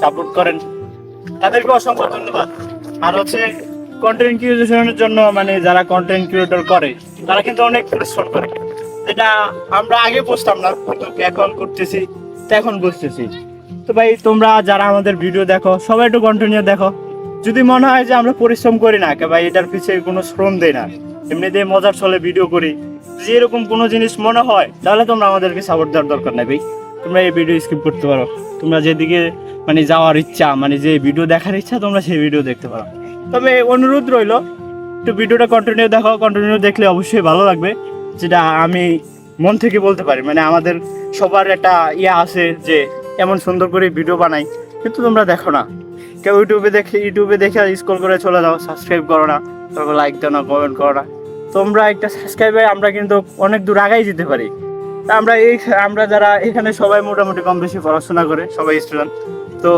Support করেন, তাদেরকে অসংখ্য ধন্যবাদ। আর হচ্ছে কন্টেন্ট জন্য মানে যারা কন্টেন্ট ক্রিয়েটর করে, তারা কিন্তু অনেক পরিশ্রম করে। যেটা আমরা আগে বুঝতাম না, কিন্তু এখন করতেছি এখন বুঝতেছি। তো ভাই, তোমরা যারা আমাদের ভিডিও দেখো, সবাই একটু কন্টিনিউ দেখো। যদি মনে হয় যে আমরা পরিশ্রম করি না ভাই, এটার পিছিয়ে কোনো শ্রম দেই না। এমনিতে মজার চলে ভিডিও করি। যদি এরকম কোনো জিনিস মনে হয়, তাহলে তোমরা আমাদেরকে সাপোর্ট দেওয়ার দরকার নেই ভাই। তোমরা এই ভিডিও স্কিপ করতে পারো। তোমরা যেদিকে মানে যাওয়ার ইচ্ছা মানে যে ভিডিও দেখার ইচ্ছা, তোমরা সেই ভিডিও দেখতে পারো। তবে অনুরোধ রইল, একটু ভিডিওটা কন্টিনিউ দেখো কন্টিনিউ দেখলে অবশ্যই ভালো লাগবে, যেটা আমি মন থেকে বলতে পারি। মানে আমাদের সবার একটা ইয়ে আছে যে, এমন সুন্দর করে ভিডিও বানাই, কিন্তু তোমরা দেখো না। কেউ ইউটিউবে দেখে ইউটিউবে দেখে স্ক্রল করে চলে যাও সাবস্ক্রাইব করো না। তারপর লাইক দাও না কমেন্ট করো না। তোমরা একটা সাবস্ক্রাইবে আমরা কিন্তু অনেক দূর আগাই যেতে পারি। আমরা এই, আমরা যারা এখানে সবাই মোটামুটি কম বেশি পড়াশোনা করে, সবাই স্টুডেন্ট তো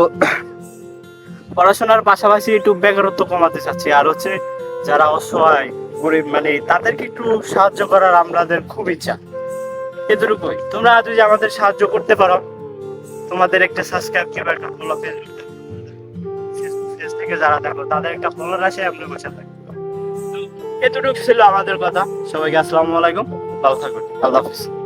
পড়াশোনার পাশাপাশি একটু বেকারত্ব কমাতে চাচ্ছি। আর হচ্ছে যারা অসহায়, গরিব মানে তাদেরকে একটু সাহায্য করার আমাদের খুব ইচ্ছা। এতটুকুই। তোমরা যদি আমাদের সাহায্য করতে পারো, তোমাদের একটা সাবস্ক্রাইব কিংবা একটা ফলো পেজ থেকে যারা দেখো, তাদের একটা ফলো আসে আপনি বসে থাকবে এতটুকু ছিল আমাদের কথা। সবাইকে আসসালামু আলাইকুম। ভালো থাকুন। আল্লাহ হাফিজ।